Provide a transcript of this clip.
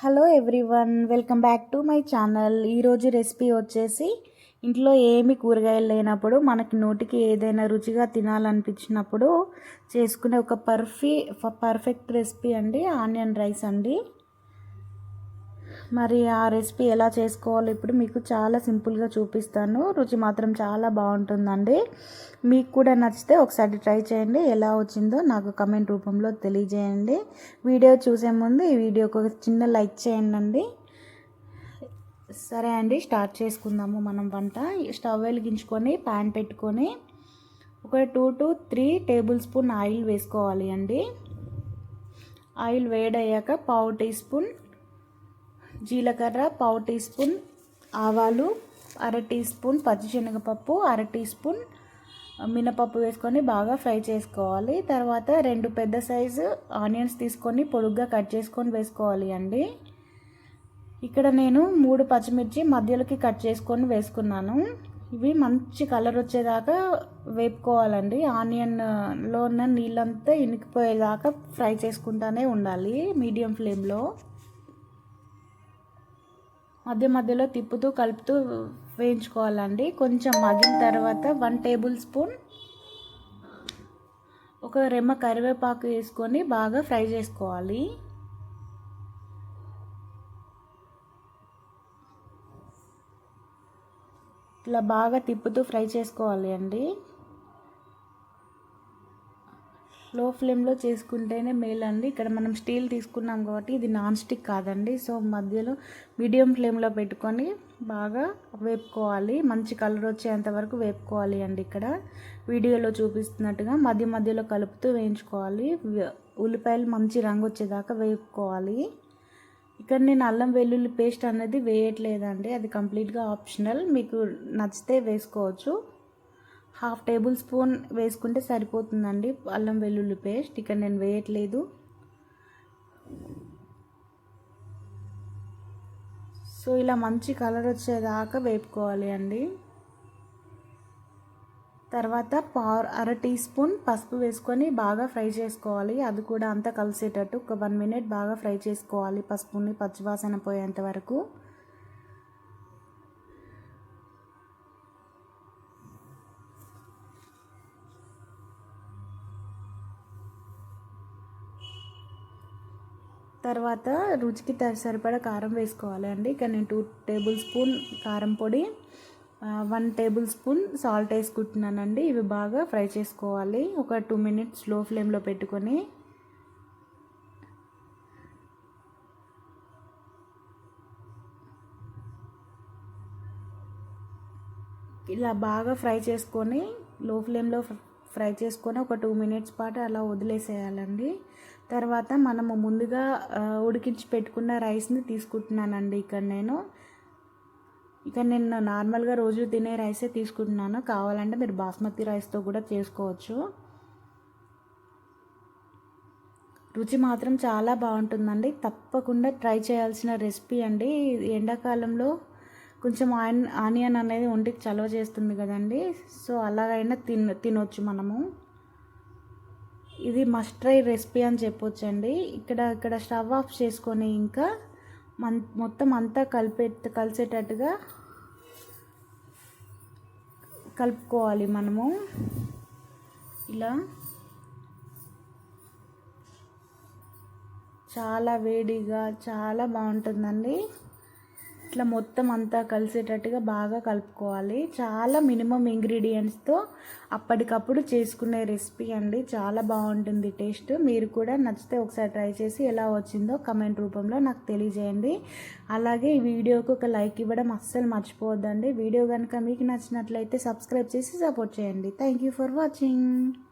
Hello everyone welcome back to my channel. ఈరోజు recipe వచ్చేసి ఇంట్లో ఏమి కూరగాయలు లేనప్పుడు మనకి నోటికి ఏదైనా రుచిగా తినాలనిపించినప్పుడు చేసుకునే ఒక పర్ఫీ పర్ఫెక్ట్ రెసిపీ అండి ఆనియన్ రైస్ అండి. మరి ఆ రెసిపీ ఎలా చేసుకోవాలో ఇప్పుడు మీకు చాలా సింపుల్గా చూపిస్తాను. రుచి మాత్రం చాలా బాగుంటుందండి. మీకు కూడా నచ్చితే ఒకసారి ట్రై చేయండి. ఎలా వచ్చిందో నాకు కమెంట్ రూపంలో తెలియజేయండి. వీడియో చూసే ముందు ఈ వీడియోకి ఒక చిన్న లైక్ చేయండి సరే అండి స్టార్ట్ చేసుకుందాము మనం వంట. స్టవ్ వెలిగించుకొని ప్యాన్ పెట్టుకొని ఒక two to three tablespoon oil వేసుకోవాలి అండి. ఆయిల్ వేడయ్యాక పావు టీ స్పూన్ జీలకర్ర పావు టీ స్పూన్ ఆవాలు అర టీ స్పూన్ పచ్చిశనగపప్పు అర టీ స్పూన్ మినపప్పు వేసుకొని బాగా ఫ్రై చేసుకోవాలి. తర్వాత రెండు పెద్ద సైజు ఆనియన్స్ తీసుకొని పొడుగ్గా కట్ చేసుకొని వేసుకోవాలి అండి. ఇక్కడ నేను మూడు పచ్చిమిర్చి మధ్యలోకి కట్ చేసుకొని వేసుకున్నాను. ఇవి మంచి కలర్ వచ్చేదాకా వేపుకోవాలండి. ఆనియన్లో ఉన్న నీళ్ళంతా ఇనికిపోయేదాకా ఫ్రై చేసుకుంటానే ఉండాలి మీడియం ఫ్లేమ్లో. మధ్య మధ్యలో తిప్పుతూ కలుపుతూ వేయించుకోవాలండి. కొంచెం మగిన తర్వాత వన్ టేబుల్ స్పూన్ ఒక రెమ్మ కరివేపాకు వేసుకొని బాగా ఫ్రై చేసుకోవాలి. ఇట్లా బాగా తిప్పుతూ ఫ్రై చేసుకోవాలి అండి. లో ఫ్లేమ్లో చేసుకుంటేనే మేలండి. ఇక్కడ మనం స్టీల్ తీసుకున్నాం కాబట్టి ఇది నాన్ స్టిక్ కాదండి. సో మధ్యలో మీడియం ఫ్లేమ్లో పెట్టుకొని బాగా వేపుకోవాలి. మంచి కలర్ వచ్చేంత వరకు వేపుకోవాలి అండి ఇక్కడ. వీడియోలో చూపిస్తున్నట్టుగా మధ్య మధ్యలో కలుపుతూ వేయించుకోవాలి. ఉల్లిపాయలు మంచి రంగు వచ్చేదాకా వేపుకోవాలి. ఇక్కడ నేను అల్లం వెల్లుల్లి పేస్ట్ అనేది వేయట్లేదండి. అది కంప్లీట్గా ఆప్షనల్. మీకు నచ్చితే వేసుకోవచ్చు. హాఫ్ టేబుల్ స్పూన్ వేసుకుంటే సరిపోతుందండి. అల్లం వెల్లుల్లి పేస్ట్. ఇక్కడ నేను వేయట్లేదు. సో ఇలా మంచి కలర్ వచ్చేదాకా వేపుకోవాలి అండి. తర్వాత పవర్ అర టీ స్పూన్ పసుపు వేసుకొని బాగా ఫ్రై చేసుకోవాలి. అది కూడా అంతా కలిసేటట్టు ఒక వన్ మినిట్ బాగా ఫ్రై చేసుకోవాలి పసుపుని పచ్చివాసన పోయేంత వరకు. తర్వాత రుచికి సరిపడా కారం వేసుకోవాలి అండి ఇక్కడ నేను టూ టేబుల్ స్పూన్ కారం పొడి వన్ టేబుల్ స్పూన్ సాల్ట్ వేసుకుంటున్నానండి. ఇవి బాగా ఫ్రై చేసుకోవాలి. ఒక టూ మినిట్స్లో ఫ్లేమ్లో పెట్టుకొని. ఇలా బాగా ఫ్రై చేసుకొని లో ఫ్లేమ్లో ఫ్రై చేసుకొని ఒక టూ మినిట్స్ పాటు అలా వదిలేసేయాలండి. తర్వాత మనము ముందుగా ఉడికించి పెట్టుకున్న రైస్ని తీసుకుంటున్నానండి ఇక్కడ నేను. ఇక నేను నార్మల్గా రోజు తినే రైసే తీసుకుంటున్నాను. కావాలంటే మీరు బాస్మతి రైస్తో కూడా చేసుకోవచ్చు. రుచి మాత్రం చాలా బాగుంటుందండి. తప్పకుండా ట్రై చేయాల్సిన రెసిపీ అండి. ఎండాకాలంలో కొంచెం ఆన్ ఆనియన్ అనేది ఒంటికి చలవ చేస్తుంది కదండి. సో అలాగైనా తిన తినొచ్చు మనము. ఇది మస్ట్ ట్రై రెసిపీ అని చెప్పొచ్చండి. ఇక్కడ ఇక్కడ స్టవ్ ఆఫ్ చేసుకొని ఇంకా మన్ మొత్తం అంతా కలిపే కలిసేటట్టుగా కలుపుకోవాలి మనము. ఇలా చాలా వేడిగా చాలా బాగుంటుందండి. ఇట్లా మొత్తం అంతా కలిసేటట్టుగా బాగా కలుపుకోవాలి. చాలా మినిమం ఇంగ్రీడియంట్స్తో అప్పటికప్పుడు చేసుకునే రెసిపీ అండి. చాలా బాగుంటుంది టేస్ట్. మీరు కూడా నచ్చితే ఒకసారి ట్రై చేసి ఎలా వచ్చిందో కమెంట్ రూపంలో నాకు తెలియజేయండి. అలాగే ఈ వీడియోకి ఒక లైక్ ఇవ్వడం అస్సలు మర్చిపోవద్దండి. వీడియో కనుక మీకు నచ్చినట్లయితే సబ్స్క్రైబ్ చేసి సపోర్ట్ చేయండి. Thank you for watching